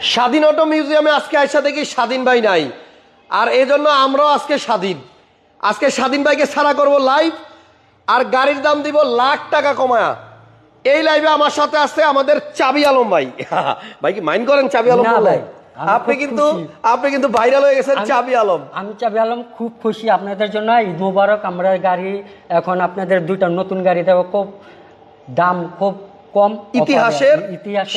স্বাধীন অটো মিউজিয়ামে আজকে আইসা দেখি স্বাধীন ভাই নাই। আর এই জন্য আমরাও আজকে স্বাধীন। আজকে স্বাধীন ভাইকে ছাড়া করব লাইভ আর গাড়ির দাম দিব লাখ টাকা কমায়া। এই লাইভে আমার সাথে আছে আমাদের চাবি আলম ভাই। ভাই কি মাইন্ড করেন চাবি আলম? ভাই, আপনি কিন্তু আপনি কিন্তু ভাইরাল হয়ে গেছেন চাবি আলম। আমি চাবি আলম খুব খুশি আপনাদের জন্য। ঈদ মুবারক আমরা গাড়ি এখন আপনাদের দুইটা নতুন গাড়ি দেবো খুব দাম খুব কম ইতিহাসের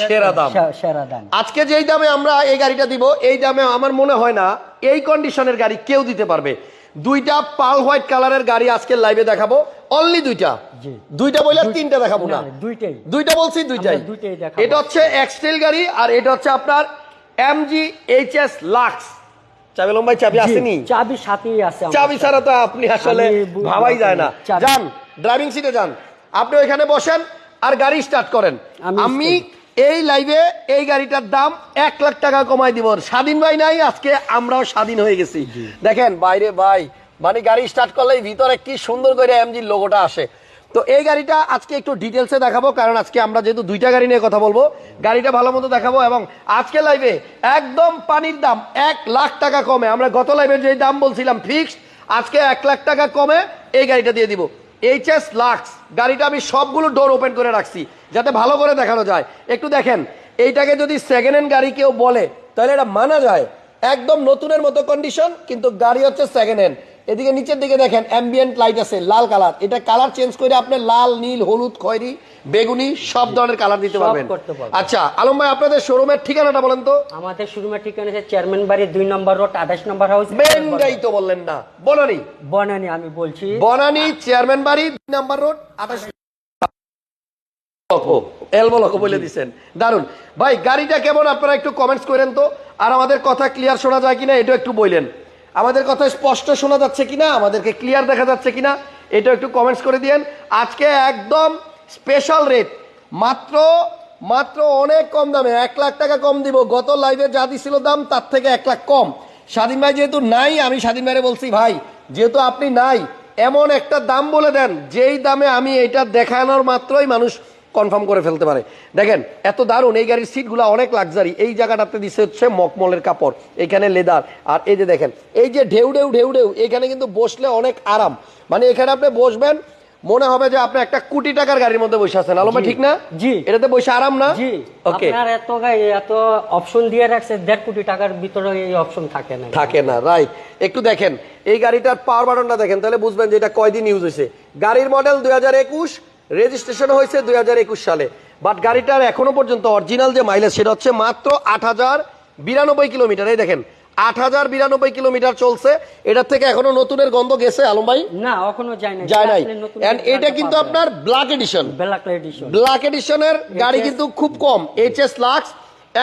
সেরা দাম। সেরা দাম। আজকে যেই দামে আমরা এই গাড়িটা দিব এই দামে আমার মনে হয় না এই কন্ডিশনের গাড়ি কেউ দিতে পারবে। দুইটা পাল হোয়াইট কালারের গাড়ি আজকে লাইভে দেখাবো। অনলি দুইটা। দুইটা বলে দুই- তিনটা দেখাবো না। দুইটাই। দুইটা বলছি দুইটাই। এটা হচ্ছে এক্সটেল গাড়ি আর এটা হচ্ছে আপনার এমজি এইচ এস লাক্স চাবি লম্বাই চাবি আসেনি? চাবি সাথেই আছে চাবি ছাড়া তো আপনি আসলে ভাবাই যায় না। যান ড্রাইভিং সিটে যান। আপনি ওইখানে বসেন আর গাড়ি স্টার্ট করেন। আমি এই লাইভে এই গাড়িটার দাম এক লাখ টাকা কমাই দিব। স্বাধীন ভাই নাই আজকে আমরাও স্বাধীন হয়ে গেছি। দেখেন বাইরে ভাই মানে গাড়ি স্টার্ট করলে ভিতরে কি সুন্দর করে এমজির লোগোটা আসে। তো এই গাড়িটা আজকে একটু ডিটেলসে দেখাবো কারণ আজকে আমরা যেহেতু দুইটা গাড়ি নিয়ে কথা বলব গাড়িটা ভালো মতো দেখাবো এবং আজকে লাইভে একদম পানির দাম এক লাখ টাকা কমে। আমরা গত লাইভে যে দাম বলছিলাম ফিক্সড আজকে এক লাখ টাকা কমে এই গাড়িটা দিয়ে দিব। এইচএস লাক্স গাড়িটা আমি সবগুলো ডোর ওপেন করে রাখছি, যাতে ভালো করে দেখানো যায়। একটু দেখেন, এইটাকে যদি সেকেন্ড হ্যান্ড গাড়ি কেউ বলে, তাহলে এটা মানা যায়। একদম নতুনের মতো কন্ডিশন কিন্তু গাড়ি হচ্ছে সেকেন্ড হ্যান্ড এদিকে নিচের দিকে দেখেন অ্যাম্বিয়েন্ট লাইট আছে লাল কালার এটা কালার চেঞ্জ করে আপনি লাল নীল হলুদ খয়েরি বেগুনি সব ধরনের কালার দিতে পারবেন। আচ্ছা আলম ভাই আপনাদের শোরুমের ঠিকানাটা বলেন তো। আমাদের শোরুমের ঠিকানা আছে চেয়ারম্যান বাড়ি দুই নম্বর রোড আঠাশ নম্বর হাউস বেঙ্গাই তো বললেন না। বনানি। বনানি আমি বলছি। বনানি চেয়ারম্যান বাড়ি দুই নাম্বার রোড আঠাশ বলে দারুণ ভাই গাড়িটা কেমন? আপনারা একটু কমেন্টস করেন তো। আর আমাদের কথা ক্লিয়ার শোনা যায় কিনা এটা একটু বললেন। আমাদের কথা স্পষ্ট শোনা যাচ্ছে কিনা, আমাদেরকে ক্লিয়ার দেখা যাচ্ছে কিনা, এটা একটু কমেন্টস করে দিয়েন। আজকে একদম স্পেশাল রেট মাত্র মাত্র অনেক কম দামে, এক লাখ টাকা কম দিব। গত লাইভে যা দিছিল দাম, তার থেকে এক লাখ কম। স্বাধীন ভাই যেহেতু নাই, আমি স্বাধীন ভাইরে বলছি, ভাই, যেহেতু আপনি নাই, এমন একটা দাম বলে দেন, যেই দামে আমি এটা দেখানোর মাত্রই মানুষ কনফার্ম করে ফেলতে পারে। দেখেন এত দারুণ এই গাড়ির সিটগুলো অনেক লাক্সারি এই জায়গাটাতে দিচ্ছে হচ্ছে মকমলের কাপড় এখানে লেদার আর এই যে দেখেন এই যে ঢেউ ঢেউ ঢেউ ঢেউ এখানে কিন্তু বসলে অনেক আরাম। মানে এখানে আপনি বসবেন মনে হবে যে আপনি একটা কোটি টাকার গাড়ির মধ্যে বসে আছেন। আলমা ঠিক না? জি। এটাতে বসে আরাম না? জি। ওকে আপনার এত এত অপশন দিয়ে রাখছে দেড় কোটি টাকার ভিতরে এই অপশন থাকে না। থাকে না রাইট একটু দেখেন এই গাড়িটার পাওয়ার বাটনটা দেখেন তাহলে বুঝবেন যে এটা কয়দিন ইউজ হয়েছে গাড়ির মডেল দুই হাজার একুশ রেজিস্ট্রেশন হয়েছে দুই হাজার একুশ সালে। বাট গাড়িটার এখনও পর্যন্ত অরিজিনাল যে মাইলেজ সেটা হচ্ছে মাত্র আট হাজার বিরানব্বই কিলোমিটার। এই দেখেন আট হাজার বিরানব্বই কিলোমিটার চলছে। এটার থেকে এখনও নতুনের গন্ধ গেছে আলম ভাই? না এখনও যায় না যায় নাই। এন্ড এটা কিন্তু আপনার black edition black edition black এডিশনের গাড়ি কিন্তু খুব কম। এইচএস লাক্স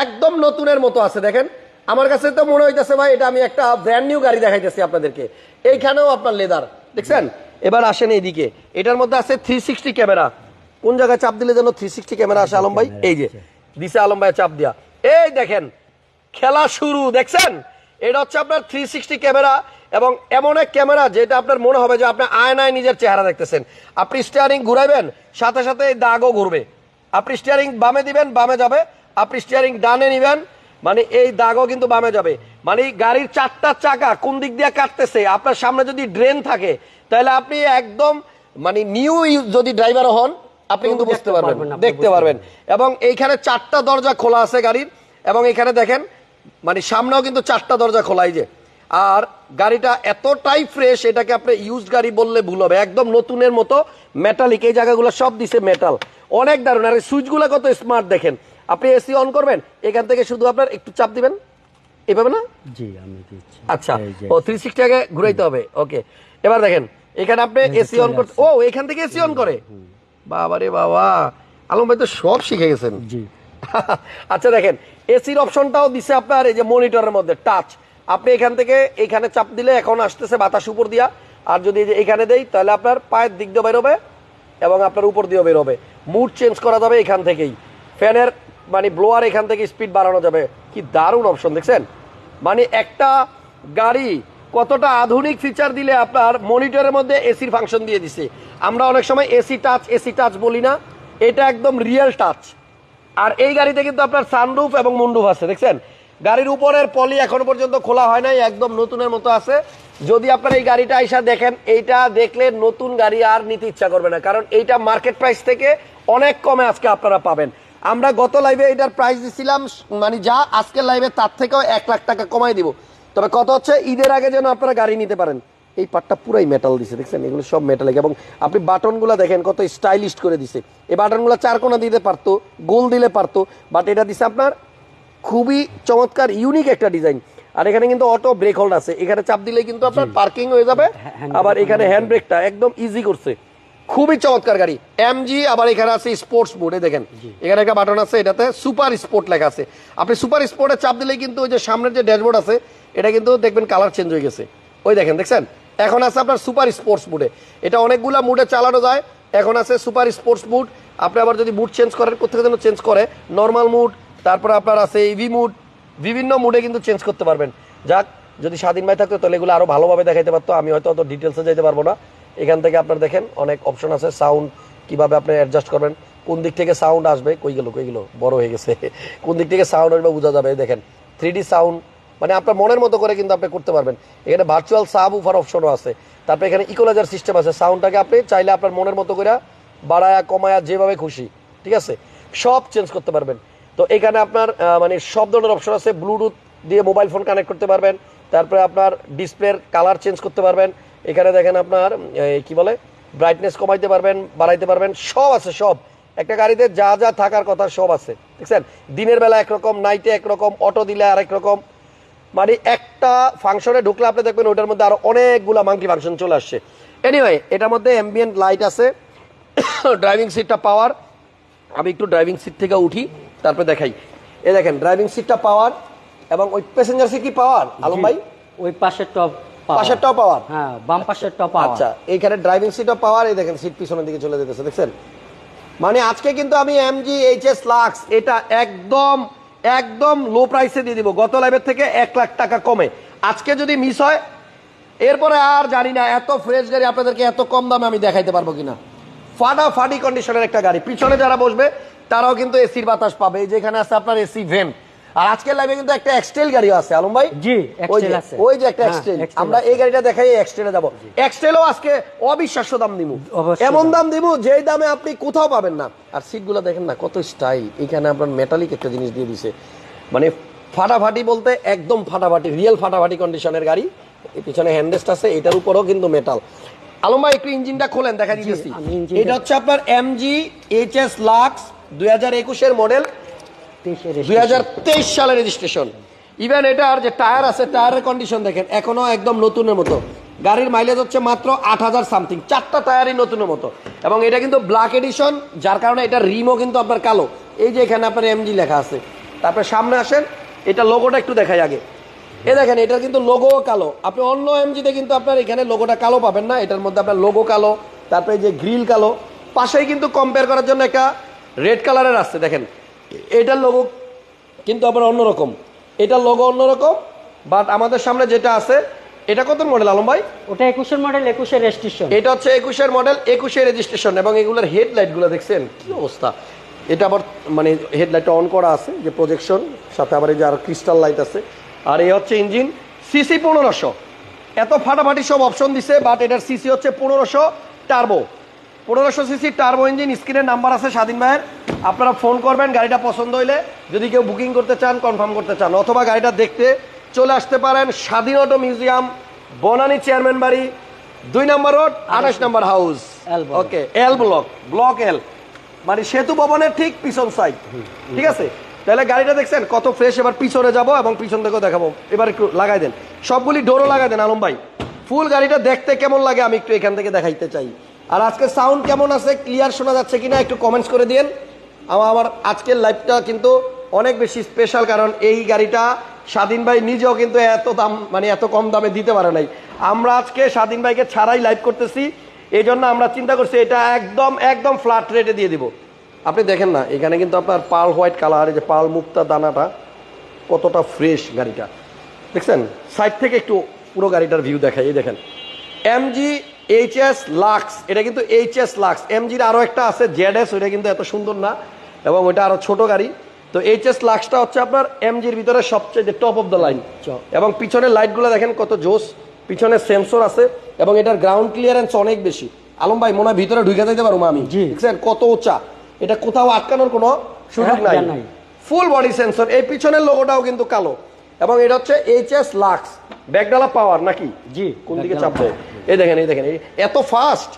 একদম নতুনের মতো আছে দেখেন। আমার কাছে তো মনে হইতেছে ভাই এটা আমি একটা ব্র্যান্ড নিউ গাড়ি দেখাইতেছি আপনাদেরকে। এইখানেও আপনার লেদার দেখছেন? এবার আসেন এইদিকে। এটার মধ্যে আছে থ্রি সিক্সটি ক্যামেরা। কোন জায়গায় চাপ দিলে যেন থ্রি সিক্সটি ক্যামেরা আসে, আলম ভাই? এই যে, দিছে আলম ভাই চাপ দিয়া। এই দেখেন, খেলা শুরু, দেখছেন? এটা হচ্ছে আপনার থ্রি সিক্সটি ক্যামেরা এবং এমন এক ক্যামেরা যেটা আপনার মনে হবে যে আপনি আয়নায় নিজের চেহারা দেখতেছেন। আপনি স্টিয়ারিং ঘুরাইবেন, সাথে সাথে এই দাগও ঘুরবে। আপনি স্টিয়ারিং বামে দিবেন, বামে যাবে। আপনি স্টিয়ারিং ডানে নিবেন মানে এই দাগও কিন্তু বামে যাবে। মানে গাড়ির চারটা চাকা কোন দিক দিয়ে কাটতেছে? আপনার সামনে যদি ড্রেন থাকে তাহলে আপনি একদম মানে নিউ যদি ড্রাইভার হন আপনি কিন্তু বুঝতে পারবেন দেখতে পারবেন। এবং এইখানে চারটা দরজা খোলা আছে গাড়ির এবং এখানে দেখেন মানে সামনেও কিন্তু চারটা দরজা খোলাই যে। আর গাড়িটা এতটাই ফ্রেশ এটাকে আপনি ইউজ গাড়ি বললে ভুল হবে। একদম নতুনের মতো মেটালিক এই জায়গাগুলো সব দিছে মেটাল অনেক দারুণ। আর এই সুইচগুলো কত স্মার্ট দেখেন। আপনি এসি অন করবেন এখান থেকে শুধু আপনার একটু চাপ দিবেন। এভাবে না? জি আমি দিচ্ছি। আচ্ছা ও থ্রি সিক্সটি আগে ঘুরাইতে হবে। ওকে এবার দেখেন এখানে আপনি এসি অন করতে ও এখান থেকে এসি অন করে। বাবা রে বাবা আলম ভাই তো সব শিখে গেছেন। জি। আচ্ছা দেখেন এসির অপশনটাও দিছে আপনার এই যে মনিটরের মধ্যে টাচ আপনি এখান থেকে এখানে চাপ দিলে এখন আসতেছে বাতাস উপর দিয়া। আর যদি এখানে দেই তাহলে আপনার পায়ের দিক দিয়ে বেরোবে এবং আপনার উপর দিয়েও বেরোবে। মুড চেঞ্জ করা যাবে এখান থেকেই। ফ্যানের মানে ব্লোয়ার এখান থেকে স্পিড বাড়ানো যাবে। কি দারুণ অপশন দেখছেন? মানে একটা গাড়ি কতটা আধুনিক ফিচার দিলে আপনার মনিটরের মধ্যে এসির ফাংশন দিয়ে দিছে। আমরা অনেক সময় এসি টাচ এসি টাচ বলি না। এটা একদম রিয়েল টাচ আর এই গাড়িতে কিন্তু আপনার সানরুফ এবং মুন্ডুফ আছে, দেখছেন? গাড়ির উপরের পলি এখনও পর্যন্ত খোলা হয় নাই, একদম নতুনের মতো আছে। যদি আপনার এই গাড়িটা আইসা দেখেন, এইটা দেখলে নতুন গাড়ি আর নিতে ইচ্ছা করবে না। কারণ এইটা মার্কেট প্রাইস থেকে অনেক কমে আজকে আপনারা পাবেন। আমরা গত লাইভে এটার প্রাইস দিছিলাম মানে যা আজকের লাইভে তার থেকেও এক লাখ টাকা কমাই দিব। তবে কত হচ্ছে ঈদের আগে যেন আপনারা গাড়ি নিতে পারেন। এই পার্টটা পুরাই মেটাল দিছে দেখছেন? এগুলো সব মেটালিক এবং আপনি বাটনগুলো দেখেন কত স্টাইলিশ করে দিছে। এই বাটনগুলো চার কোনা দিতে পারতো গোল দিলে পারতো বাট এটা দিছে আপনার খুবই চমৎকার ইউনিক একটা ডিজাইন আর এখানে কিন্তু অটো ব্রেক হোল্ড আছে। এখানে চাপ দিলে কিন্তু আপনার পার্কিং হয়ে যাবে। আবার এখানে হ্যান্ড ব্রেকটা একদম ইজি করছে। খুবই চমৎকার গাড়ি। এমজি আবার এখানে আছে স্পোর্টস মোডে দেখেন। এখানে একটা বাটন আছে এটাতে সুপার স্পোর্ট লেখা আছে। আপনি সুপার স্পোর্টে চাপ দিলে কিন্তু ওই যে সামনের যে ড্যাশবোর্ড আছে এটা কিন্তু দেখবেন কালার চেঞ্জ হয়ে গেছে। ওই দেখেন দেখছেন? এখন আছে আপনার সুপার স্পোর্টস মুডে এটা অনেকগুলা মুডে চালানো যায়। এখন আছে সুপার স্পোর্টস মুড আপনি আবার যদি মুড চেঞ্জ করেন কোথেকে যেন চেঞ্জ করে? নর্মাল মুড তারপর আপনার আছে ইভি মুড বিভিন্ন মুডে কিন্তু চেঞ্জ করতে পারবেন। যাক যদি স্বাধীন ভাই থাকতো তাহলে এগুলো আরও ভালোভাবে দেখাইতে পারতো। আমি হয়তো অত ডিটেলসে যেতে পারব না। এখান থেকে আপনার দেখেন অনেক অপশন আছে সাউন্ড কীভাবে আপনি অ্যাডজাস্ট করবেন, কোন দিক থেকে সাউন্ড আসবে, কই গেল কই গেল, বড় হয়ে গেছে, কোন দিক থেকে সাউন্ড আসবে বোঝা যাবে দেখেন থ্রি সাউন্ড মানে আপনার মনের মতো করে কিন্তু আপনি করতে পারবেন। এখানে ভার্চুয়াল সাব উফার অপশনও আছে। তারপরে এখানে ইকোলাইজার সিস্টেম আছে সাউন্ডটাকে আপনি চাইলে আপনার মনের মতো করে বাড়ায়া, কমায়া, যেভাবে খুশি, ঠিক আছে? সব চেঞ্জ করতে পারবেন। তো এখানে আপনার মানে সব ধরনের অপশন আছে ব্লুটুথ দিয়ে মোবাইল ফোন কানেক্ট করতে পারবেন, তারপরে আপনার ডিসপ্লের কালার চেঞ্জ করতে পারবেন এখানে দেখেন আপনার কি বলে ব্রাইটনেস কমাইতে পারবেন বাড়াইতে পারবেন সব আছে সব। একটা গাড়িতে যা যা থাকার কথা সব আছে। দেখছেন? দিনের বেলা একরকম নাইটে একরকম অটো দিলে আরেক রকম মানে একটা ফাংশনে ঢুকলে আপনি দেখবেন ওটার মধ্যে আরও অনেকগুলা মাঙ্কি ফাংশন চলে আসছে। এনিওয়ে এটার মধ্যে অ্যাম্বিয়েন্ট লাইট আছে ড্রাইভিং সিটটা পাওয়ার আমি একটু ড্রাইভিং সিট থেকে উঠি তারপরে দেখাই। এ দেখেন ড্রাইভিং সিটটা পাওয়ার এবং ওই প্যাসেঞ্জার সিট কি পাওয়ার আলম ভাই? ওই পাশের টপ পাওয়ার? হ্যাঁ বাম পাশের টপ আচ্ছা এইখানে ড্রাইভিং সিটও পাওয়ার এই দেখেন সিট পিছনের দিকে চলে যেতেছে দেখছেন? মানে আজকে কিন্তু আমি এমজি এইচএস লাক্স এটা একদম একদম লো প্রাইসে দিয়ে দিব। গত লাইভের থেকে এক লাখ টাকা কমে। আজকে যদি মিস হয় এরপরে আর জানি না এত ফ্রেশ গাড়ি আপনাদেরকে এত কম দামে আমি দেখাইতে পারব কিনা। ফাটা ফাটি কন্ডিশনের একটা গাড়ি। পিছনে যারা বসবে তারাও কিন্তু এসির বাতাস পাবে। এই যেখানে আছে আপনার এসি ভেন আর আজকের লাইভে কিন্তু একটা এক্সটেল গাড়িও আছে আলম ভাই। জি, যে আছে। ওই যে একটা হ্যাঁ, এক্সটেল আমরা এই গাড়িটা দেখাই এক্সটেলে যাব। এক্সটেলও আজকে অবিশ্বাস্য দাম দিব এমন দাম। দিব যেই দামে আপনি কোথাও পাবেন না। আর সিটগুলো দেখেন না কত স্টাইল এখানে আপনার মেটালিক একটা জিনিস দিয়ে দিছে। মানে ফাটাফাটি বলতে একদম ফাটাফাটি রিয়েল ফাটাফাটি কন্ডিশনের গাড়ি। পিছনে হ্যান্ডেস্ট আছে এটার উপরেও কিন্তু মেটাল আলম ভাই একটু ইঞ্জিনটা খোলেন দেখা দিতেছি। আমি এটা হচ্ছে আপনার এমজি এইচএস লাক্স দুই হাজার একুশের মডেল দুই হাজার তেইশ সালের রেজিস্ট্রেশন ইভেন এটার যে টায়ার আছে টায়ারের কন্ডিশন দেখেন এখনও একদম নতুনের মতো। গাড়ির মাইলেজ হচ্ছে মাত্র আট হাজার সামথিং চারটা টায়ারই নতুনের মতো। এবং এটা কিন্তু ব্ল্যাক এডিশন যার কারণে এটা রিমও কিন্তু আপনার কালো। এই যে এখানে আপনার এমজি লেখা আছে। তারপরে সামনে আসেন এটা লোগোটা একটু দেখাই আগে। এ দেখেন এটার কিন্তু লোগো কালো। আপনি অন্য এমজিতে কিন্তু আপনার এখানে লোগোটা কালো পাবেন না এটার মধ্যে আপনার লোগো কালো তারপরে যে গ্রিল কালো। পাশেই কিন্তু কম্পেয়ার করার জন্য একটা রেড কালারের আসছে দেখেন। এটার লোগো কিন্তু আবার অন্যরকম এটার লোগো অন্যরকম বাট আমাদের সামনে যেটা আছে এটা কত মডেল আলম ভাই? ওটা একুশের মডেল একুশের রেজিস্ট্রেশন এটা হচ্ছে একুশের মডেল একুশের রেজিস্ট্রেশন এবং এগুলোর হেডলাইটগুলো দেখছেন? কি অবস্থা? এটা আবার মানে হেডলাইটটা অন করা আছে যে প্রজেকশন সাথে আবার এই যে আর ক্রিস্টাল লাইট আছে। আর এই হচ্ছে ইঞ্জিন সিসি পনেরোশো। এত ফাটাফাটি সব অপশন দিছে বাট এটার সিসি হচ্ছে পনেরোশো টার্বো পনেরোশো সিসি টার্বো ইঞ্জিন স্ক্রিনের নাম্বার আছে স্বাধীন ভাইয়ের। আপনারা ফোন করবেন গাড়িটা পছন্দ হইলে। যদি কেউ বুকিং করতে চান কনফার্ম করতে চান অথবা গাড়িটা দেখতে চলে আসতে পারেন স্বাধীন অটো মিউজিয়াম বনানী চেয়ারম্যান বাড়ি দুই নম্বর রোড আঠাশ number house. Okay L block block L মানে সেতু ভবনের ঠিক পিছন সাইড ঠিক আছে? তাহলে গাড়িটা দেখছেন কত ফ্রেশ এবার পিছনে যাব এবং পিছন থেকেও দেখাবো। এবার একটু লাগাই দেন। সবগুলি ডোরও লাগাই দেন আলম ভাই। ফুল গাড়িটা দেখতে কেমন লাগে আমি একটু এখান থেকে দেখাইতে চাই। আর আজকে সাউন্ড কেমন আছে? ক্লিয়ার শোনা যাচ্ছে কিনা একটু কমেন্টস করে দিন আমার আমার আজকের লাইভটা কিন্তু অনেক বেশি স্পেশাল কারণ এই গাড়িটা স্বাধীন ভাই নিজেও কিন্তু এত দাম মানে এত কম দামে দিতে পারে নাই। আমরা আজকে স্বাধীন ভাইকে ছাড়াই লাইভ করতেছি। এই জন্য আমরা চিন্তা করছি এটা একদম একদম ফ্ল্যাট রেটে দিয়ে দিব। আপনি দেখেন না, এখানে কিন্তু আপনার পাল হোয়াইট কালার এই যে পাল মুক্তা দানাটা, কতটা ফ্রেশ গাড়িটা। দেখছেন? সাইড থেকে একটু পুরো গাড়িটার ভিউ দেখাই, এই দেখেন। এমজি এইচএস লাক্স এটা কিন্তু এইচএস লাক্স এমজির আরও একটা আছে জেড এস ওইটা কিন্তু এত সুন্দর না এবং ওইটা আরও ছোট গাড়ি। তো এইচএস লাক্সটা হচ্ছে আপনার এমজির ভিতরে সবচেয়ে টপ অফ দ্য লাইন. এবং পিছনের লাইটগুলো দেখেন কত জোস পিছনে সেন্সর আছে এবং এটার গ্রাউন্ড ক্লিয়ারেন্স অনেক বেশি। আলম ভাই মনে হয় ভিতরে ঢুকে যেতে পারব আমি। দেখছেন কত উঁচা। এটা কোথাও আটকানোর কোনো সুযোগ নাই। নাই। ফুল বডি সেন্সর এই পিছনের লোগোটাও কিন্তু কালো। এবং এটা হচ্ছে এইচএস লাক্স ব্যাকডালা পাওয়ার নাকি? জি কোন দিকে চাপ দেয় এই দেখেন এই দেখেন এত ফাস্ট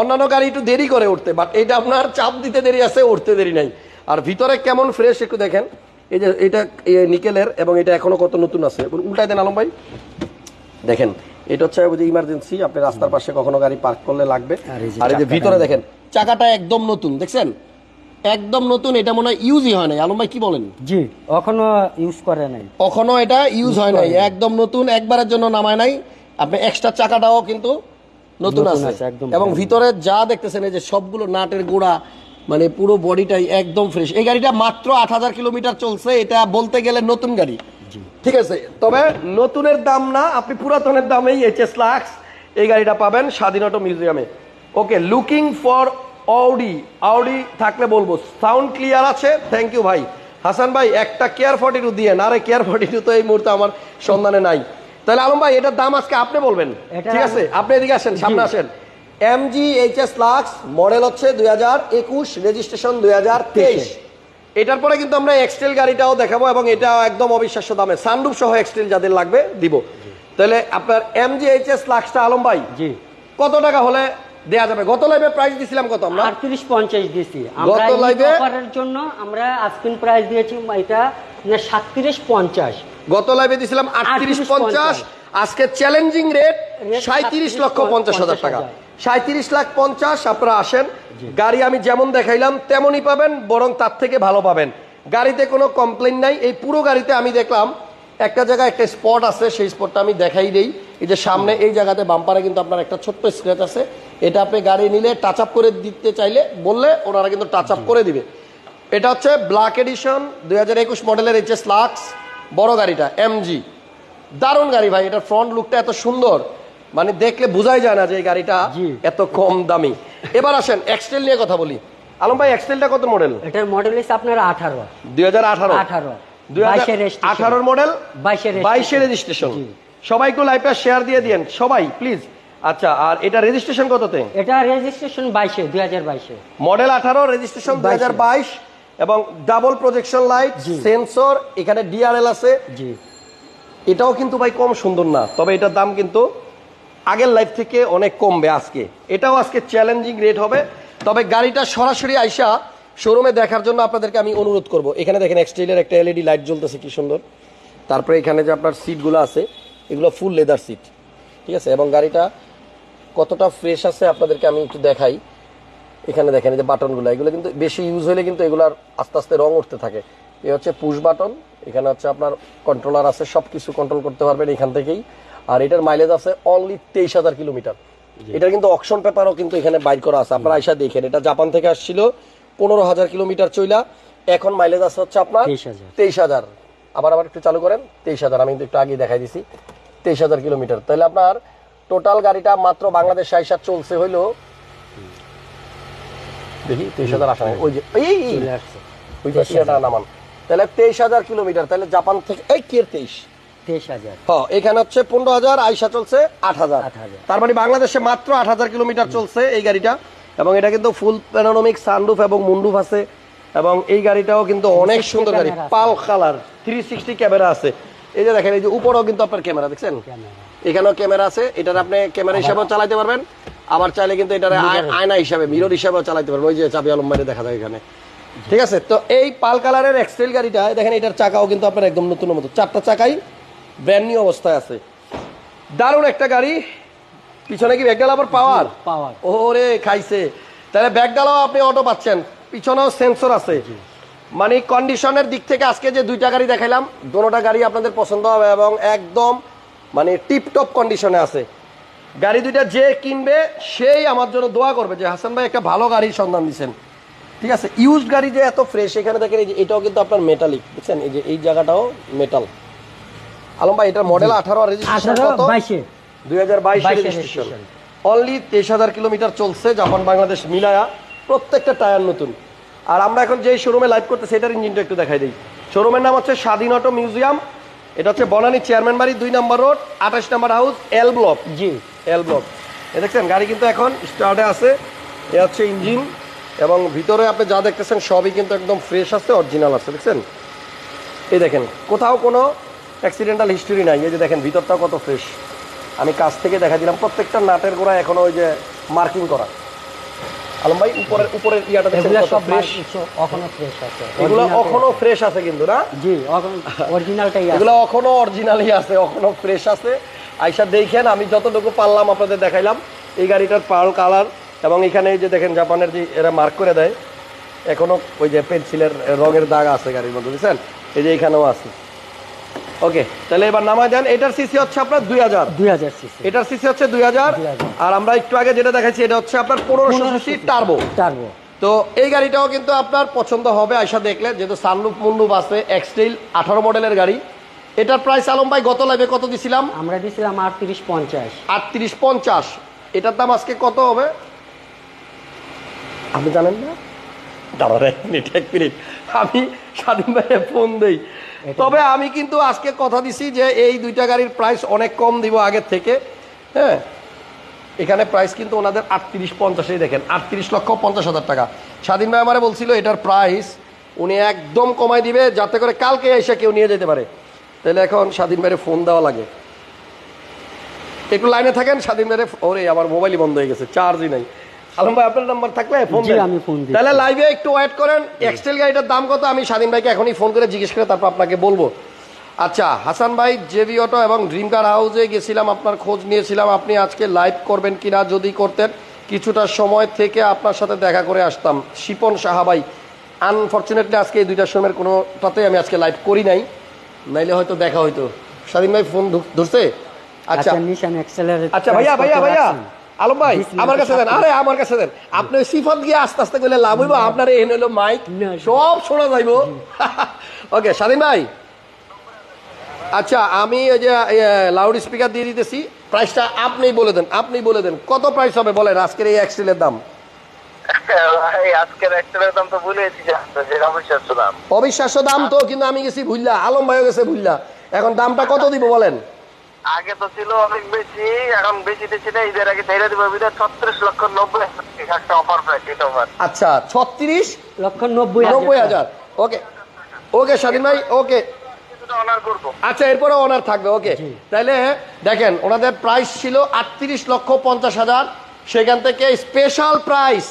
অন্যান্য গাড়ি একটু দেরি করে উঠতে বাট এটা আপনার চাপ দিতে দেরি আছে উঠতে দেরি নাই। আর ভিতরে কেমন ফ্রেশ একটু দেখেন। এই যে এটা নিকেলের এবং এটা এখনও কত নতুন আছে? উল্টাই দেন আলম ভাই। দেখেন এটা হচ্ছে ওই যে ইমার্জেন্সি আপনি রাস্তার পাশে কখনো গাড়ি পার্ক করলে লাগবে। আর এই যে ভিতরে দেখেন চাকাটা একদম নতুন দেখছেন? একদম নতুন এটা মনে হয় ইউজই হয় নাই। আলম ভাই কি বলেন? জি এখনও ইউজ করে নাই। কখনো এটা ইউজ হয় নাই। একদম নতুন একবারের জন্য নামায় নাই। আপনি এক্সট্রা চাকাটাও কিন্তু নতুন আছে। এবং ভিতরে যা দেখতেছেন এই যে সবগুলো নাটের গোড়া মানে পুরো বডিটাই একদম ফ্রেশ এই গাড়িটা মাত্র আট হাজার কিলোমিটার চলছে এটা বলতে গেলে নতুন গাড়ি। ঠিক আছে তবে নতুনের দাম না আপনি পুরাতনের দামেই এইচএস লাক্স এই গাড়িটা পাবেন স্বাধীন অটো মিউজিয়ামে। Okay looking for Audi Audi থাকলে বলব। সাউন্ড ক্লিয়ার আছে? থ্যাংক ইউ ভাই। হাসান ভাই একটা কেয়ার ফর্টি টু দিয়ে না রে কেয়ার ফর্টি টু তো এই মুহূর্তে আমার সন্ধানে নাই। তাহলে আলম ভাই এটার দাম আজকে আপনি বলবেন। ঠিক আছে? আপনি এদিকে আসেন সামনে আসেন। এমজি এইচএস লাক্স মডেল হচ্ছে দুই হাজার একুশ রেজিস্ট্রেশন দুই হাজার তেইশ। এটার পরে কিন্তু আমরা এক্সটেল গাড়িটাও দেখাবো এবং এটা একদম অবিশ্বাস্য দামে। সানরুফ সহ এক্সটেল যাদের লাগবে দিব। তাহলে আপনার এমজি এইচএস লাক্সটা আলম ভাই জি। কত টাকা হলে দেয়া যাবে। গত লাইভে প্রাইস দিছিলাম কত আমরা? আটত্রিশ পঞ্চাশ দিয়েছি গত live-এ- অফারের জন্য আমরা আজকিন প্রাইস দিয়েছি এটা সাতত্রিশ পঞ্চাশ। গত লাইভে দিছিলাম আটত্রিশ পঞ্চাশ। আজকে চ্যালেঞ্জিং রেট Rate সাঁত্রিশ লক্ষ পঞ্চাশ হাজার টাকা। 50,000 সাঁত্রিশ লাখ পঞ্চাশ আপনারা আসেন। গাড়ি আমি যেমন দেখাইলাম তেমনই পাবেন বরং তার থেকে ভালো পাবেন। গাড়িতে কোনো কমপ্লেন নাই। এই পুরো গাড়িতে আমি দেখলাম একটা জায়গায় একটা স্পট আছে সেই স্পটটা আমি দেখাই দেই। এই যে সামনে এই জায়গাতে বাম্পারে কিন্তু আপনার একটা ছোট্ট স্ক্র্যাচ আছে। এটা আপনি গাড়ি নিলে টাচ আপ করে দিতে চাইলে বললে ওনারা কিন্তু টাচ আপ করে দিবে। এটা হচ্ছে ব্ল্যাক এডিশন দুই হাজার একুশ মডেলের এইচএস লাক্স বড় গাড়িটা এমজি দারুণ গাড়ি ভাই এটা ফ্রন্ট লুকটা এত সুন্দর। মানে দেখলে বোঝাই যায় না যে এই গাড়িটা। এত কম দামি। এবার আসেন এক্সটেল নিয়ে কথা বলি। আলম ভাই এক্সটেলটা কত মডেল এটার মডেল হচ্ছে আপনার আঠারো। দুই হাজার আঠারো? আঠারো। আঠারোর মডেল বাইশের বাইশের রেজিস্ট্রেশন সবাইকে সবাই লাইভটা শেয়ার দিয়ে দিয়েন। সবাই প্লিজ আচ্ছা আর এটা রেজিস্ট্রেশন কততে? এটা রেজিস্ট্রেশন বাইশে দুই হাজার বাইশে। মডেল আঠারো রেজিস্ট্রেশন দুই হাজার বাইশ এবং ডাবল প্রজেকশন লাইট। সেন্সর এখানে ডিআরএল আছে। জি। এটাও কিন্তু ভাই কম সুন্দর না তবে এটার দাম কিন্তু আগের লাইফ থেকে অনেক কমবে আজকে। এটাও আজকে চ্যালেঞ্জিং রেট হবে তবে গাড়িটা সরাসরি আইসা শোরুমে দেখার জন্য আপনাদেরকে আমি অনুরোধ করব। এখানে দেখেন এক্সটেলের একটা এলইডি লাইট জ্বলতেছে কি সুন্দর। তারপরে এখানে যে আপনার সিটগুলো আছে এগুলো ফুল লেদার সিট ঠিক আছে? এবং গাড়িটা কতটা ফ্রেশ আছে আপনাদেরকে আমি একটু দেখাই। এখানে দেখেন এই যে বাটনগুলো এগুলো কিন্তু বেশি ইউজ হলে কিন্তু এগুলার আস্তে আস্তে রং উঠতে থাকে। এ হচ্ছে পুশ বাটন এখানে হচ্ছে আপনার কন্ট্রোলার আছে সব কিছু কন্ট্রোল করতে পারবেন এখান থেকেই। আর এটার মাইলেজ আছে অনলি তেইশ হাজার কিলোমিটার। এটার কিন্তু অকশন পেপারও কিন্তু এখানে বাইর করা আছে। আপনারা আইসা দেখেন এটা জাপান থেকে আসছিল পনেরো হাজার কিলোমিটার চইলা এখন মাইলেজ আছে হচ্ছে আপনার তেইশ হাজার। আবার আবার একটু চালু করেন তেইশ হাজার। আমি কিন্তু একটু আগে দেখাই দিছি তেইশ হাজার কিলোমিটার। তাহলে আপনার টোটাল গাড়িটা মাত্র বাংলাদেশ আইসা চলছে হইল দেখি তেইশ হাজার আসা ওই যে এই ওই যে ইয়েটা নামান। তাহলে তেইশ হাজার কিলোমিটার তাহলে জাপান থেকে এই কে তেইশ? এখানে হচ্ছে পনেরো হাজার আইসা চলছে আট হাজার। তার মানে বাংলাদেশে মাত্র আট হাজার কিলোমিটার চলছে এই গাড়িটা এবং এটা কিন্তু ফুল প্যানোনমিক সানরুফ এবং মুন্ডুফ আছে এবং এই গাড়িটাও কিন্তু অনেক সুন্দর গাড়ি পাল কালার থ্রি সিক্সটি ক্যামেরা আছে। এই যে দেখেন এই যে উপরেও কিন্তু আপনার ক্যামেরা দেখছেন? ক্যামেরা এখানেও ক্যামেরা আছে এটার আপনি ক্যামেরা হিসাবেও চালাতে পারবেন। আবার চাইলে কিন্তু এটার আয়- আয়না হিসাবে মিরর হিসাবেও চালাতে পারবেন। ওই যে চাবি আলম বাইরে দেখা যায় এখানে। ঠিক আছে? তো এই পাল কালারের এক্সেল গাড়িটা দেখেন এটার চাকাও কিন্তু আপনার একদম নতুন মতো। চারটা চাকাই ব্র্যান্ড নিউ অবস্থায় আছে। দারুণ একটা গাড়ি। পিছনে কি ব্যাগডাল আবার পাওয়ার? পাওয়ার। ওরে খাইছে। তাহলে ব্যাগডালও আপনি অটো পাচ্ছেন। পিছনেও সেন্সর আছে। মানে কন্ডিশনের দিক থেকে আজকে যে দুইটা গাড়ি দেখাইলাম দোনোটা গাড়ি আপনাদের পছন্দ হবে এবং একদম মানে টিপটপ কন্ডিশনে আছে। গাড়ি দুইটা যে কিনবে সেই আমার জন্য দোয়া করবে যে হাসান ভাই একটা ভালো গাড়ির সন্ধান দিচ্ছেন ঠিক আছে? ইউজড গাড়ি যে এত ফ্রেশ এখানে দেখেন এই যে এটাও কিন্তু আপনার মেটালিক বুঝছেন? এই যে এই জায়গাটাও মেটাল আলম ভাই এটার মডেল আঠারো রেজিস্ট্রেশন কত? দুই হাজার বাইশ 22 রেজিস্ট্রেশন। অনলি তেইশ হাজার কিলোমিটার চলছে জাপান বাংলাদেশ মিলায়া। প্রত্যেকটা টায়ার নতুন। আর আমরা এখন যেই শোরুমে লাইভ করতে সেটার ইঞ্জিনটা একটু দেখাই দিই। শোরুমের নাম হচ্ছে স্বাধীন অটো মিউজিয়াম। এটা হচ্ছে বনানী চেয়ারম্যান বাড়ি দুই নম্বর রোড আঠাশ নম্বর হাউস এল ব্লক জি। এল ব্লক এ দেখছেন গাড়ি কিন্তু এখন স্টার্টে আছে। এ হচ্ছে ইঞ্জিন এবং ভিতরে আপনি যা দেখতেছেন সবই কিন্তু একদম ফ্রেশ আছে অরিজিনাল আছে দেখছেন? এই দেখেন কোথাও কোনো অ্যাক্সিডেন্টাল হিস্টোরি নাই। এই যে দেখেন ভিতরটাও কত ফ্রেশ আমি কাছ থেকে দেখা দিলাম প্রত্যেকটা নাটের গোড়া এখনও ওই যে মার্কিং করা। আলম ভাই উপরের উপরের ইয়াটা সব ফ্রেশ এখনও ফ্রেশ আছে। এগুলো এখনও ফ্রেশ আছে কিন্তু না? জি অরিজিনালটাই আছে এগুলো এখনও অরিজিনালই আছে এখনও ফ্রেশ আছে। আইসা দেখেন আমি যতটুকু পারলাম আপনাদের দেখাইলাম এই গাড়িটার পার্ল কালার এবং এখানে এই যে দেখেন জাপানের যে এরা মার্ক করে দেয় এখনও ওই যে পেন্সিলের রঙের দাগ আছে গাড়ির মধ্যে বুঝছেন? এই যে এখানেও আছে। ওকে তাহলে এবার নামায় দেন এটার সিসি হচ্ছে আপনার দুই হাজার। দুই হাজার সিসি এটার সিসি হচ্ছে দুই হাজার। আর আমরা একটু আগে যেটা দেখাচ্ছি এটা হচ্ছে আপনার পনেরোশো সিসি টার্বো টার্বো তো এই গাড়িটাও কিন্তু আপনার পছন্দ হবে আয়সা দেখলে যেহেতু সানরুফ মুন্ডুপ আছে এক্সটেল আঠারো মডেলের গাড়ি। এটার প্রাইস আলম ভাই গত লাইভে কত দিছিলাম? আমরা দিছিলাম আটত্রিশ পঞ্চাশ। আটত্রিশ পঞ্চাশ। এটার দাম আজকে কত হবে? আপনি জানেন না? দাঁড়ান এক মিনিট এক মিনিট। আমি স্বাধীন ভাইয়ে ফোন দেই। তবে আমি কিন্তু আজকে কথা দিছি যে এই দুইটা গাড়ির প্রাইস অনেক কম দিব আগের থেকে হ্যাঁ? এখানে প্রাইস কিন্তু ওনাদের আটত্রিশ পঞ্চাশেই দেখেন, আটত্রিশ লক্ষ পঞ্চাশ হাজার টাকা। স্বাধীন ভাই আমারে বলছিল এটার প্রাইস উনি একদম কমাই দিবে, যাতে করে কালকে এসে কেউ নিয়ে যেতে পারে। তাহলে এখন স্বাধীন ভাইয়ের ফোন দেওয়া লাগে। একটু লাইনে থাকেন, স্বাধীন ভাইয়ের ওরে, আমার মোবাইলই বন্ধ হয়ে গেছে চার্জই নাই। আলম ভাই আপনার নাম্বার থাকলে ফোন আমি ফোন। তাহলে লাইভে একটু ওয়েট করেন। এক্সটেল গাড়িটার দাম কত? আমি স্বাধীন ভাইকে এখনই ফোন করে জিজ্ঞেস করে তারপর আপনাকে বলব। আচ্ছা হাসান ভাই জেবি অটো এবং ড্রিম কার হাউসে গেছিলাম আপনার খোঁজ নিয়েছিলাম। আপনি আজকে লাইভ করবেন কিনা যদি করতেন কিছুটা সময় থেকে আপনার সাথে দেখা করে আসতাম। শিপন সাহাবাই আনফর্চুনেটলি আজকে এই দুইটা সময়ের কোনোটাতে আমি আজকে লাইভ করি নাই। নাইলে হয়তো দেখা হয়তো স্বাধীন ভাই ফোন ধরছে? আচ্ছা। আচ্ছা আচ্ছা ভাইয়া ভাইয়া ভাইয়া। আলম ভাই আমার কাছে দেন। আরে আমার কাছে দেন। আপনি সিফত গিয়ে আস্তে আস্তে করলে লাভ হইব আপনার এই হলো মাইক। সব শোনা যাইব। ওকে স্বাধীন ভাই। আচ্ছা আমি ওই যে লাউড স্পিকার দিয়ে দিতেছি। প্রাইসটা আপনি বলে দেন আপনি বলে দেন। কত প্রাইস হবে বলেন আজকের এই অ্যাক্সেলের দাম? ভাই আজকের একটার দাম তো ভুলেছি অবিশ্বাস্য দাম। অবিশ্বাস্য দাম তো কিন্তু আমি গেছি ভুললা আলম ভাইও গেছে ভুললা এখন দামটা কত দিব বলেন? আগে তো ছিল অনেক বেশি এখন বেশি টেশি না ঈদের আগে ছেড়ে দিব বিধায় ছত্রিশ লক্ষ নব্বই হাজার একটা অফার এটা আচ্ছা ছত্রিশ লক্ষ নব্বই নব্বই হাজার। ওকে। ওকে স্বাধীন ভাই ওকে। অনার আচ্ছা এরপরে ওনার থাকবে ওকে। তাহলে দেখেন ওনাদের প্রাইস ছিল আটত্রিশ লক্ষ পঞ্চাশ হাজার। সেখান থেকে স্পেশাল প্রাইস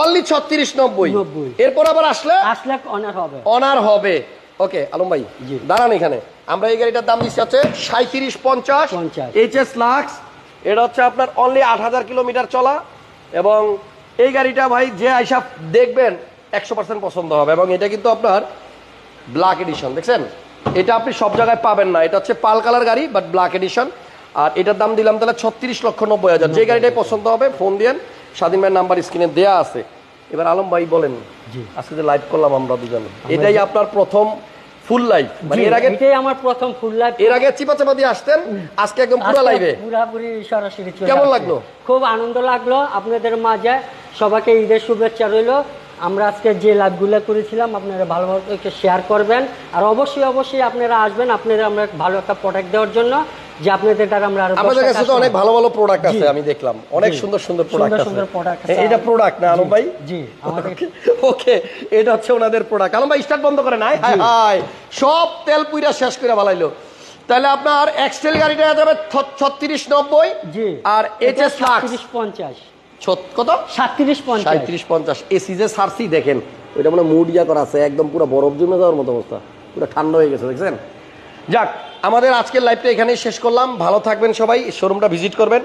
অনলি ছত্রিশ নব্বই। 90 এরপর আবার আসলে আসলে অনার হবে। অনার হবে। ওকে আলম ভাই জি। দাঁড়ান এখানে। আমরা এই গাড়িটার দাম দিচ্ছি হচ্ছে সাঁত্রিশ পঞ্চাশ। 50 এইচ এস লাক্স এটা হচ্ছে আপনার অনলি আট হাজার কিলোমিটার চলা এবং এই গাড়িটা ভাই যে আইসা দেখবেন একশো পার্সেন্ট পছন্দ হবে এবং এটা কিন্তু আপনার ব্ল্যাক এডিশন দেখছেন? এটা আপনি সব জায়গায় পাবেন না। এটা হচ্ছে পাল কালার গাড়ি বাট ব্ল্যাক এডিশন আর এটার দাম দিলাম তাহলে ছত্রিশ লক্ষ নব্বই হাজার। যে গাড়িটাই পছন্দ হবে ফোন দিয়েন। স্বাধীন ভাইয়ের নাম্বার স্ক্রিনে দেয়া আছে। এবার আলম ভাই বলেন জি। আজকে যে লাইভ করলাম আমরা দুজনে। এটাই আপনার প্রথম ফুল লাইভ মানে এর আগে এটাই আমার প্রথম ফুল লাইভ এর আগে চিপা চাপা দিয়ে আসতেন আজকে একদম পুরো লাইভে পুরাপুরি সরাসরি কেমন লাগল? খুব আনন্দ লাগল। আপনাদের মাঝে সবাইকে ঈদের শুভেচ্ছা রইল। আমরা আজকে যে লাভগুলো করেছিলাম আপনারা ভালোভাবে শেয়ার করবেন। আর অবশ্যই অবশ্যই আপনারা আসবেন। আপনারা আমরা ভালো একটা প্রোডাক্ট দেওয়ার জন্য। যে আপনাদের আমরা আরও দশটা কাছে তো অনেক ভালো ভালো প্রোডাক্ট আছে আমি দেখলাম। অনেক সুন্দর সুন্দর প্রোডাক্ট আছে। সুন্দর product আছে। এটা প্রোডাক্ট না আলম ভাই? জি ওকে এটা হচ্ছে ওনাদের প্রোডাক্ট আলম ভাই স্টার্ট বন্ধ করে নাই হাই হাই সব তেল পুইরা শেষ করে বালাইলো। তাহলে আপনার এক্সটেল গাড়িটা যাবে ছত্রিশ নব্বই জি। আর লাক্স সাতত্রিশ পঞ্চাশ। কত? সাতত্রিশ পঞ্চাশ। সাঁত্রিশ পঞ্চাশ। এসি যে সারসি দেখেন ওইটা মানে মুড ইয়া করা আছে একদম পুরো বরফ জমে যাওয়ার মতো অবস্থা। পুরো ঠান্ডা হয়ে গেছে দেখছেন? যাক, আমাদের আজকের লাইভটা এখানেই শেষ করলাম। ভালো থাকবেন সবাই শোরুমটা ভিজিট করবেন।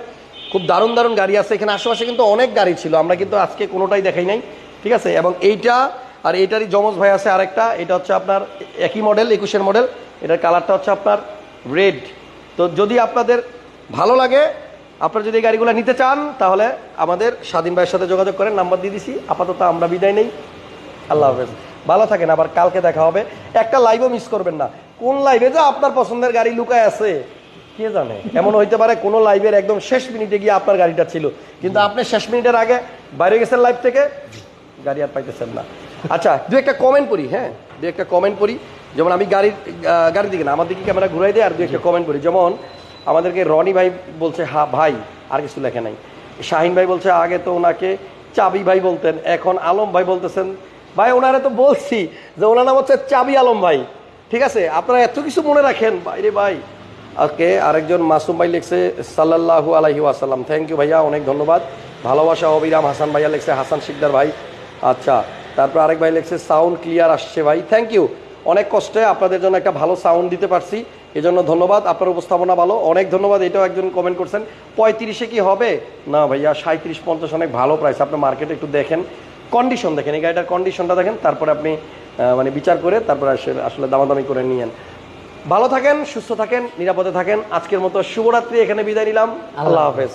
খুব দারুণ দারুণ গাড়ি আছে। এখানে আশেপাশে কিন্তু অনেক গাড়ি ছিল, আমরা কিন্তু আজকে কোনোটাই দেখাই নাই। ঠিক আছে? এবং এইটা, আর এইটারই যমজ ভাই আছে আরেকটা, এটা হচ্ছে আপনার একই মডেল একুশের মডেল এটার কালারটা হচ্ছে আপনার রেড তো যদি আপনাদের ভালো লাগে, আপনারা যদি এই গাড়িগুলো নিতে চান, তাহলে আমাদের স্বাধীন ভাইয়ের সাথে যোগাযোগ করেন, নাম্বার দিয়ে দিছি। আপাতত আমরা বিদায় নেই। আল্লাহ হাফেজ। ভালো থাকেন, আবার কালকে দেখা হবে। একটা লাইভও মিস করবেন না। কোন লাইভে যে আপনার পছন্দের গাড়ি লুকায় আছে? কে জানে? এমন হইতে পারে কোনো লাইভের একদম শেষ মিনিটে গিয়ে আপনার গাড়িটা ছিল। কিন্তু আপনি শেষ মিনিটের আগে বাইরে গেছেন লাইভ থেকে, গাড়ি আর পাইতেছেন না। আচ্ছা দু একটা কমেন্ট করি হ্যাঁ? দু একটা কমেন্ট করি যেমন আমি গাড়ির গাড়ির দিকে না, আমার দিকে ক্যামেরা ঘুরাই দেয় আর দু একটা কমেন্ট করি যেমন আমাদেরকে রনি ভাই বলছে, হা, ভাই, আর কিছু লেখে নাই। শাহিন ভাই বলছে, আগে তো ওনাকে চাবি ভাই বলতেন, এখন আলম ভাই বলতেছেন। ভাই, ওনারা তো বলছি যে ওনার নাম হচ্ছে চাবি আলম ভাই। ঠিক আছে, আপনারা এত কিছু মনে রাখেন? বাইরে ভাই। ওকে আরেকজন মাসুম ভাই লিখছে, সাল্লাল্লাহু আলাইহি ওয়াসাল্লাম। থ্যাংক ইউ ভাইয়া, অনেক ধন্যবাদ। ভালোবাসা অবিরাম। হাসান ভাইয়া লিখছে, হাসান শিকদার ভাই। আচ্ছা তারপর আরেক ভাই লিখছে সাউন্ড ক্লিয়ার আসছে ভাই। থ্যাংক ইউ অনেক কষ্টে আপনাদের জন্য একটা ভালো সাউন্ড দিতে পারছি। এজন্য ধন্যবাদ, আপনার উপস্থাপনা ভালো। অনেক ধন্যবাদ, এটাও একজন কমেন্ট করছেন। পঁয়ত্রিশে কি হবে? না ভাইয়া সাঁত্রিশ পঞ্চাশ অনেক ভালো প্রাইস আপনি মার্কেটে একটু দেখেন। কন্ডিশন দেখেন, এই গাড়িটার কন্ডিশনটা দেখেন। তারপরে আপনি মানে বিচার করে তারপরে আসলে আসলে দামাদামি করে নিয়েন ভালো থাকেন সুস্থ থাকেন নিরাপদে থাকেন। আজকের মতো শুভরাত্রি এখানে বিদায় নিলাম। আল্লাহ হাফেজ।